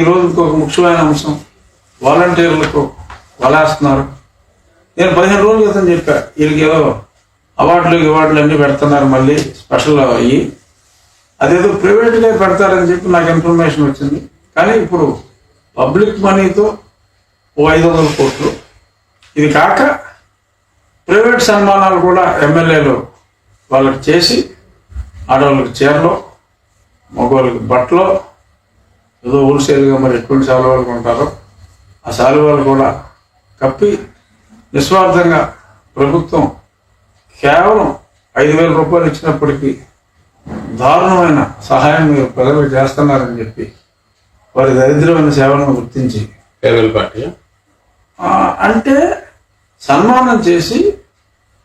ఈరోజు ఇంకొక ముఖ్యమైన అంశం. వాలంటీర్లకు వలేస్తున్నారు. నేను పదిహేను రోజుల క్రితం చెప్పా వీళ్ళకి ఏదో అవార్డులు ఇవార్డులు అన్నీ పెడుతున్నారు మళ్ళీ స్పెషల్ అయ్యి. అదేదో ప్రైవేట్గా పెడతారని చెప్పి నాకు ఇన్ఫర్మేషన్ వచ్చింది. కానీ ఇప్పుడు పబ్లిక్ మనీతో ఓ ఐదు వందల కోట్లు. ఇది కాక ప్రైవేట్ సన్మానాలు కూడా ఎమ్మెల్యేలు వాళ్ళకి చేసి ఆడవాళ్ళకి చీరలో మగవాళ్ళకి బట్టలో ఏదో హోల్సేల్గా మరి ఎటువంటి శాలువాలు కొంటారో ఆ శాలువాలు కూడా కప్పి నిస్వార్థంగా ప్రభుత్వం కేవలం ఐదు వేల రూపాయలు ఇచ్చినప్పటికీ దారుణమైన సహాయం మీరు ప్రజలకు చేస్తున్నారని చెప్పి వారి దరిద్రమైన సేవలను గుర్తించి పార్టీ. అంటే సన్మానం చేసి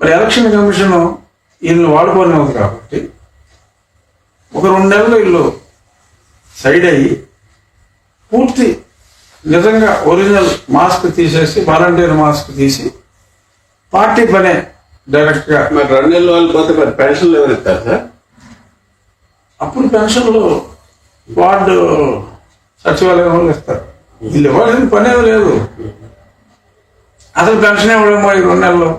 మరి ఎలక్షన్ కమిషన్ వీళ్ళని వాడుకోనివ్వదు కాబట్టి ఒక రెండు నెలలు వీళ్ళు సైడ్ అయ్యి పూర్తి నిజంగా ఒరిజినల్ మాస్క్ తీసేసి వాలంటీర్ మాస్క్ తీసి పార్టీ పనే డైరెక్ట్గా. మరి రెండు నెలల వాళ్ళు పోతే మరి పెన్షన్లు ఎవరు ఇస్తారు సార్? అప్పుడు పెన్షన్లు వార్డు సచివాలయం వాళ్ళు ఇస్తారు. వీళ్ళు ఇవ్వాల్సిన పనే లేదు. అసలు పెన్షన్ ఇవ్వడమో ఈ రెండు నెలలు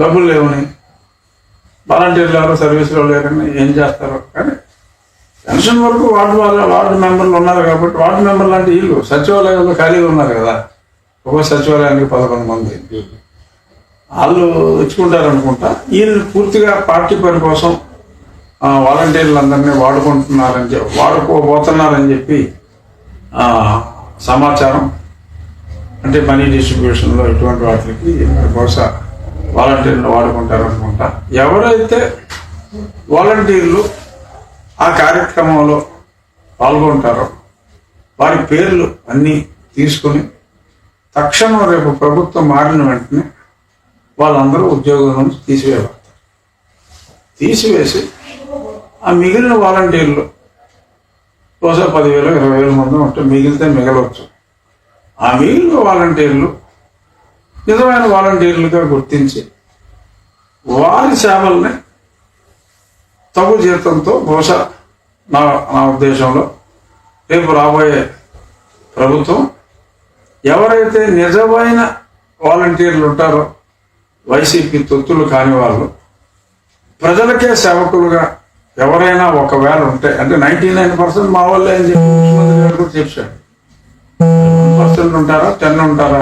డబ్బులు లేవని. వాలంటీర్లు ఎవరో సర్వీసులో లేరని ఏం చేస్తారు కానీ పెన్షన్ వరకు వార్డు వాళ్ళ వార్డు మెంబర్లు ఉన్నారు కాబట్టి వార్డు మెంబర్లు అంటే వీళ్ళు సచివాలయంలో ఖాళీగా ఉన్నారు కదా. ఒక సచివాలయానికి పదకొండు మంది. వాళ్ళు ఇచ్చుకుంటారు అనుకుంటా వీళ్ళు పూర్తిగా పార్టీ పని కోసం వాలంటీర్లు వాలంటీర్లందరినీ వాడుకుంటున్నారని చెప్పి వాడుకోబోతున్నారని చెప్పి సమాచారం. అంటే మనీ డిస్ట్రిబ్యూషన్లో ఇటువంటి వాటికి బహుశా వాలంటీర్లు వాడుకుంటారు అనుకుంటా ఎవరైతే వాలంటీర్లు ఆ కార్యక్రమంలో పాల్గొంటారో వారి పేర్లు అన్నీ తీసుకుని తక్షణం రేపు ప్రభుత్వం మారిన వెంటనే వాళ్ళందరూ ఉద్యోగం నుంచి తీసివేయబడతారు. తీసివేసి ఆ మిగిలిన వాలంటీర్లు బహుశా పదివేలు ఇరవై వేల మంది ఉంటే మిగిలితే మిగలవచ్చు. ఆ మిగిలిన వాలంటీర్లు నిజమైన వాలంటీర్లుగా గుర్తించి వారి సేవల్ని తగు జీతంతో బహుశా నా నా ఉద్దేశంలో రేపు రాబోయే ప్రభుత్వం ఎవరైతే నిజమైన వాలంటీర్లు ఉంటారో వైసీపీ తొత్తులు కాని వాళ్ళు ప్రజలకే సేవకులుగా ఎవరైనా ఒకవేళ ఉంటే అంటే నైన్టీ నైన్ పర్సెంట్ మా వాళ్ళే అని చెప్పి ముఖ్యమంత్రి గారు కూడా చెప్పాడు పర్సెంట్ ఉంటారా టెన్ ఉంటారా?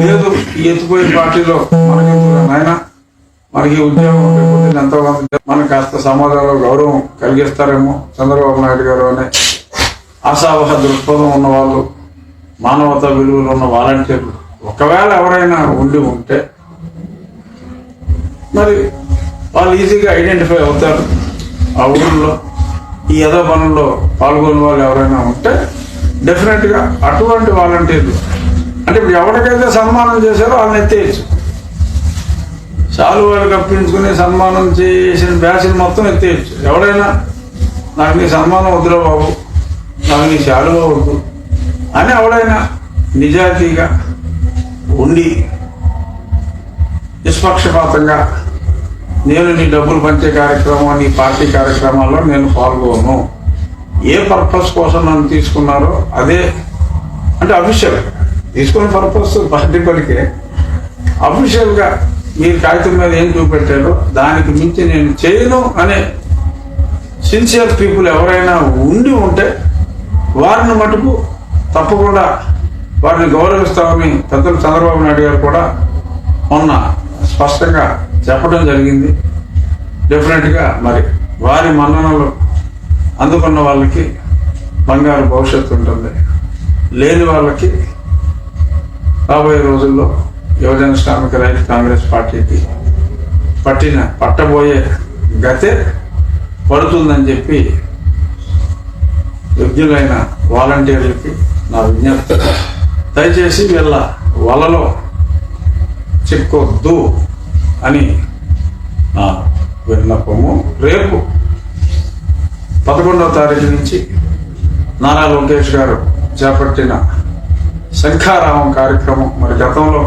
లేదు ఎత్తుపోయిన పార్టీలో మనకెందుకు నాయనా? మనకి ఉద్యోగం లేకపోతే ఎంతో కొంత మనకు కాస్త సమాజంలో గౌరవం కలిగిస్తారేమో చంద్రబాబు నాయుడు గారు అనే ఆశావహ దృక్పథం ఉన్న వాళ్ళు మానవతా విలువలు ఉన్న వాలంటీర్లు ఒకవేళ ఎవరైనా ఉండి ఉంటే మరి వాళ్ళు ఈజీగా ఐడెంటిఫై అవుతారు. ఆ ఊళ్ళో ఈ ఏదో పనుల్లో పాల్గొనే వాళ్ళు ఎవరైనా ఉంటే డెఫినెట్గా అటువంటి వాలంటీర్లు అంటే ఇప్పుడు ఎవరికైతే సన్మానం చేశారో వాళ్ళని ఎత్తేయచ్చు. చాలు వాళ్ళు కప్పించుకుని సన్మానం చేసిన బ్యాచ్లు మొత్తం ఎత్తేయచ్చు. ఎవడైనా నాకు నీ సన్మానం వద్దురా బాబు నాకు నీ శాలువా వద్దు అని ఎవడైనా నిజాయితీగా ఉండి నిష్పక్షపాతంగా నేను నీ డబ్బులు పంచే కార్యక్రమం నీ పార్టీ కార్యక్రమాల్లో నేను పాల్గొను. ఏ పర్పస్ కోసం నన్ను తీసుకున్నారో అదే అంటే అఫీషియల్ తీసుకున్న పర్పస్ పార్టీ పనికే అఫీషియల్గా మీరు కాగితం మీద ఏం చూపెట్టారో దానికి మించి నేను చేయను అనే సిన్సియర్ పీపుల్ ఎవరైనా ఉండి ఉంటే వారిని మటుకు తప్పకుండా వారిని గౌరవిస్తామని పెద్దలు చంద్రబాబు నాయుడు గారు కూడా మొన్న స్పష్టంగా చెప్పడం జరిగింది. డెఫినెట్గా మరి వారి మన్ననలు అందుకున్న వాళ్ళకి బంగారు భవిష్యత్తు ఉంటుంది. లేని వాళ్ళకి రాబోయే రోజుల్లో యువజన శ్రామిక రైతు కాంగ్రెస్ పార్టీకి పట్టిన పట్టబోయే గతే పడుతుందని చెప్పి యోగ్యులైన వాలంటీర్లకి నా విజ్ఞప్తి. దయచేసి వీళ్ళ వలలో చిక్కొద్దు అని నా విన్నపము. రేపు పదకొండవ తారీఖు నుంచి నారా లోకేష్ గారు చేపట్టిన శంఖారామం కార్యక్రమం మరి గతంలో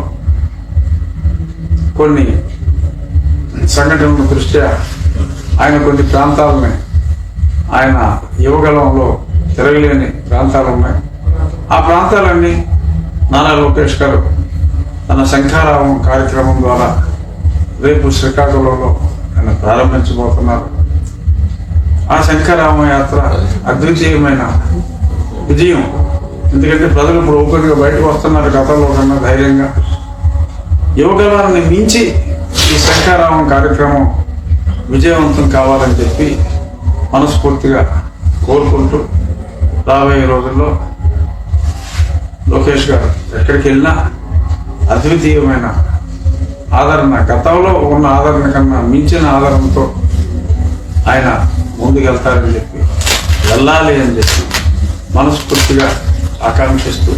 కొన్ని సంఘటనల దృష్ట్యా ఆయన కొన్ని ప్రాంతాలని ఆయన యువగలంలో తిరగలేని ప్రాంతాలు ఉన్నాయి. ఆ ప్రాంతాలన్నీ నానా లోకేష్ గారు తన శంఖారావం కార్యక్రమం ద్వారా రేపు శ్రీకాకుళంలో ఆయన ప్రారంభించబోతున్నారు. ఆ శంఖారామ యాత్ర అద్వితీయమైన విజయం. ఎందుకంటే ప్రజలు ఇప్పుడు ఓపెన్గా బయటకు వస్తున్నారు గతంలో కన్నా ధైర్యంగా. యువకులని మించి ఈ శంఖారామం కార్యక్రమం విజయవంతం కావాలని చెప్పి మనస్ఫూర్తిగా కోరుకుంటూ రాబోయే రోజుల్లో లోకేష్ గారు ఎక్కడికి వెళ్ళినా అద్వితీయమైన ఆదరణ గతంలో ఉన్న ఆదరణ కన్నా మించిన ఆదరణతో ఆయన ముందుకెళ్తారని చెప్పి వెళ్ళాలి అని చెప్పి మనస్ఫూర్తిగా ఆకాంక్షిస్తూ